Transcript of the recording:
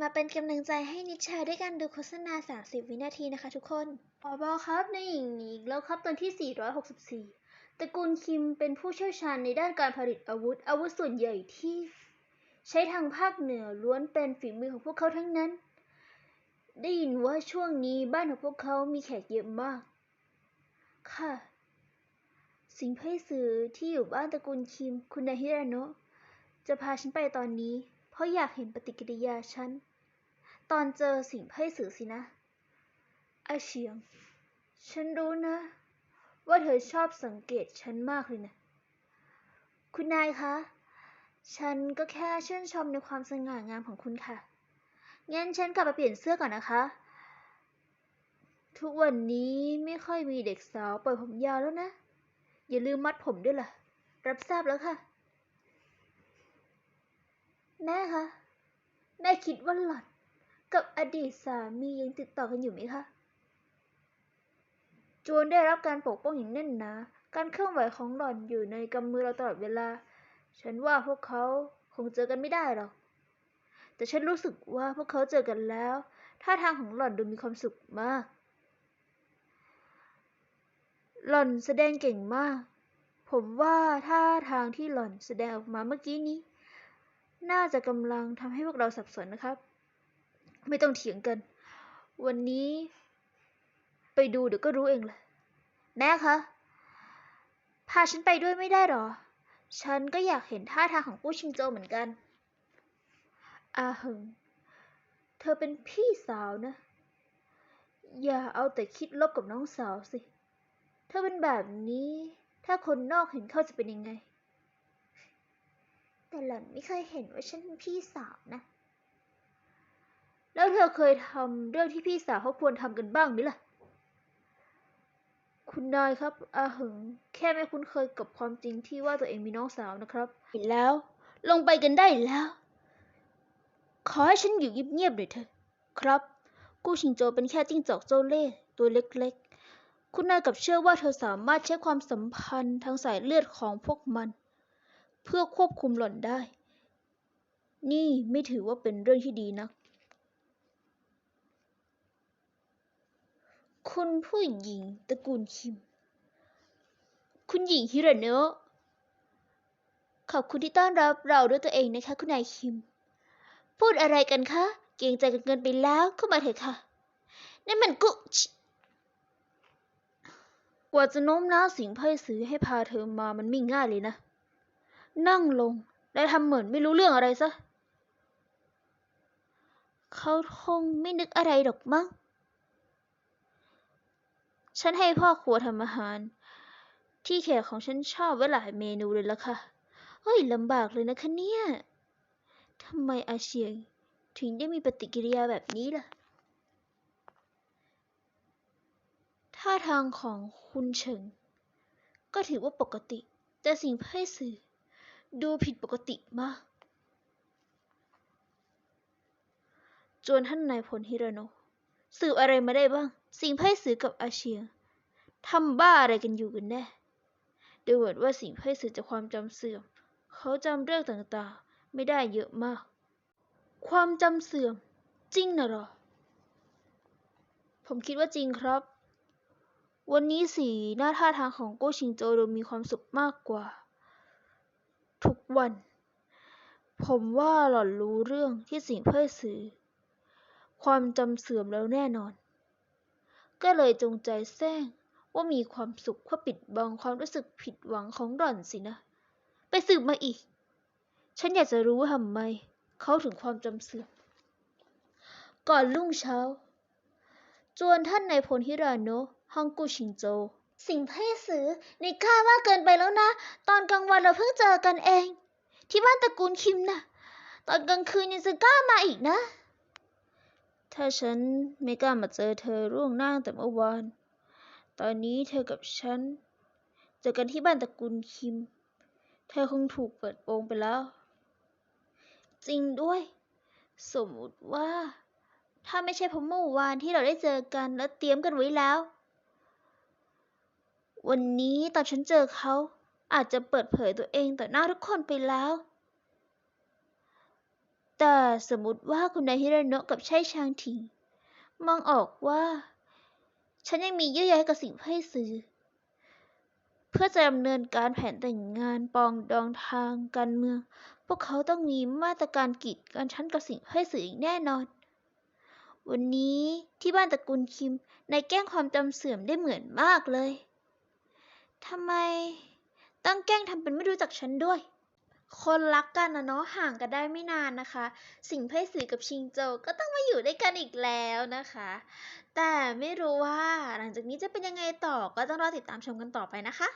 มาเป็นกำลังใจให้นิชาด้วยการดูโฆษณา 30 วินาทีนะคะทุกคนผอบอครับในหญิงนีอีกแล้วครับตอนที่ 464 ตระกูลคิมเป็นผู้เชี่ยวชาญในด้านการผลิตอาวุธ อาวุธส่วนใหญ่ที่ ใช้ทางภาคเหนือล้วนเป็นฝีมือของพวกเขาทั้งนั้น ได้ยินว่าช่วงนี้บ้านของพวกเขามีแขกเยอะมาก ค่ะ สิงห์ไพสือที่อยู่บ้านตระกูลคิม คุณนายฮิราโนะจะพาฉันไปตอนนี้ เพราะอยากเห็นปฏิกิริยาฉัน ตอนเจอสิ่งไพสือสินะ อาเฉียง ฉันรู้นะ ว่าเธอชอบสังเกตฉันมากเลยนะ คุณนายคะ ฉันก็แค่ชื่นชมในความสง่างามของคุณค่ะ งั้นฉันกลับไปเปลี่ยนเสื้อก่อนนะคะ ทุกวันนี้ไม่ค่อยมีเด็กสาวปล่อยผมยาวแล้วนะ อย่าลืมมัดผมด้วยล่ะ รับทราบแล้วค่ะ แม่คะ แม่คิดว่าหล่อนกับอดีตสามียังติดต่อกันอยู่ไหมคะ จวนได้รับการปกป้องอย่างแน่นหนา การเคลื่อนไหวของหล่อนอยู่ในกำมือเราตลอดเวลา ฉันว่าพวกเขาคงเจอกันไม่ได้หรอก แต่ฉันรู้สึกว่าพวกเขาเจอกันแล้ว ท่าทางของหล่อนดูมีความสุขมาก หล่อนแสดงเก่งมาก ผมว่าท่าทางที่หล่อนแสดงออกมาเมื่อกี้นี้ น่าจะกำลังทำให้พวกเราสับสนนะครับ ไม่ต้องเถียงกัน วันนี้ ไปดูเดี๋ยวก็รู้เองแหละแม่คะ พาฉันไปด้วยไม่ได้หรอ ฉันก็อยากเห็นท่าทางของกู้ชิงโจเหมือนกัน อาหิงเธอเป็นพี่สาวนะ อย่าเอาแต่คิดลบกับน้องสาวสิ เธอเป็นแบบนี้ ถ้าคนนอกเห็นเข้าจะเป็นยังไง แต่หล่อนไม่เคยเห็นว่าฉันเป็นพี่สาวนะ แล้วเธอเคยทำเรื่องที่พี่สาวเขาควรทำกันบ้างไหมล่ะ คุณนายครับอาหิงแค่ไม่คุ้นเคยกับความจริงที่ว่าตัวเองมีน้องสาวนะครับเห็นแล้ว ลงไปกันได้แล้ว ขอให้ฉันอยู่เงียบๆหน่อยเถอะครับ กู้ชิงโจเป็นแค่จิ้งจอกเจ้าเล่ห์ตัวเล็กๆ คุณนายกับเชื่อว่าเธอสามารถใช้ความสัมพันธ์ทางสายเลือดของพวกมัน เพื่อควบคุมหล่อนได้ นี่ไม่ถือว่าเป็นเรื่องที่ดีนะคุณผู้หญิงตระกูลคิม คุณหญิงฮิราโนะขอบคุณที่ต้อนรับเราด้วยตัวเองนะคะคุณนายคิม พูดอะไรกันคะ เกรงใจกันเกินไปแล้วเข้ามาเถอะค่ะ นั่นมันกุชิกว่าจะโน้มน้าวสิงไพ่ซื้อให้พาเธอมามันไม่ง่ายเลยนะ นั่งลง และทำเหมือนไม่รู้เรื่องอะไรซะ เขาคงไม่นึกอะไรหรอกมั้ง ฉันให้พ่อครัวทำอาหาร ที่แขกของฉันชอบไว้หลายเมนูเลยละค่ะ เฮ้ยลำบากเลยนะคะเนี่ยทำไมอาเชียงถึงได้มีปฏิกิริยาแบบนี้ล่ะ ท่าทางของคุณเฉิง ก็ถือว่าปกติ แต่สิ่งไพ่สื่อ ดูผิดปกติมากจวนท่านนายพลฮิราโนะสืบอะไรมาได้บ้าง สิ่งไพ่สือกับอาเชียงทำบ้าอะไรกันอยู่กันแน่ดูเหมือนว่าสิ่งไพ่สือจะความจำเสื่อม เขาจำเรื่องต่างๆ ไม่ได้เยอะมาก ความจำเสื่อม จริงนะหรอ ผมคิดว่าจริงครับ วันนี้สีหน้าท่าทางของโก้ชิงโจดูมีความสุขมากกว่า ทุกวัน ผมว่าหล่อนรู้เรื่องที่สิงเพื่อสื่อ ความจำเสื่อมแล้วแน่นอน ก็เลยจงใจแซงว่ามีความสุขเพื่อปิดบังความรู้สึกผิดหวังของหล่อนสินะ ไปสืบมาอีก ฉันอยากจะรู้ว่าทำไมเขาถึงความจำเสื่อม ก่อนรุ่งเช้า จวนท่านนายพลฮิราโนะฮังกุชิงโจ สิ่งเพศสือในกล้าว่าเกินไปแล้วนะ ตอนกลางวันเราเพิ่งเจอกันเอง ที่บ้านตระกูลคิมนะตอนกลางคืนยังจะกล้ามาอีกนะ ถ้าฉันไม่กล้ามาเจอเธอร่วงหน้าตั้งแต่เมื่อวาน ตอนนี้เธอกับฉัน เจอกันที่บ้านตระกูลคิม เธอคงถูกเปิดโปงไปแล้ว จริงด้วย สมมติว่า ถ้าไม่ใช่เพราะเมื่อวานที่เราได้เจอกันแล้วเตรียมกันไว้แล้ว วันนี้ตอนฉันเจอเขาอาจจะเปิดเผยตัวเองต่อหน้าทุกคนไปแล้ว แต่สมมติว่าคุณนายฮิราโนะกับใช่ชางถิงมองออกว่า ฉันยังมีเยื่อใยกับสิ่งไพร่สื่อเพื่อจะดำเนินการแผนแต่งงานปองดองทางการเมือง พวกเขาต้องมีมาตรการกีดกันฉันกับสิ่งไพร่สื่ออีกแน่นอน วันนี้ที่บ้านตระกูลคิมนายแกล้งความจำเสื่อมได้เหมือนมากเลย ทำไมต้องแกล้งทำเป็นไม่รู้จักฉันด้วย คนรักกันนะเนาะห่างกันได้ไม่นานนะคะ สิ่งเพร่สื่อกับชิงโจก็ต้องมาอยู่ด้วยกันอีกแล้วนะคะ แต่ไม่รู้ว่าหลังจากนี้จะเป็นยังไงต่อก็ต้องรอติดตามชมกันต่อไปนะคะ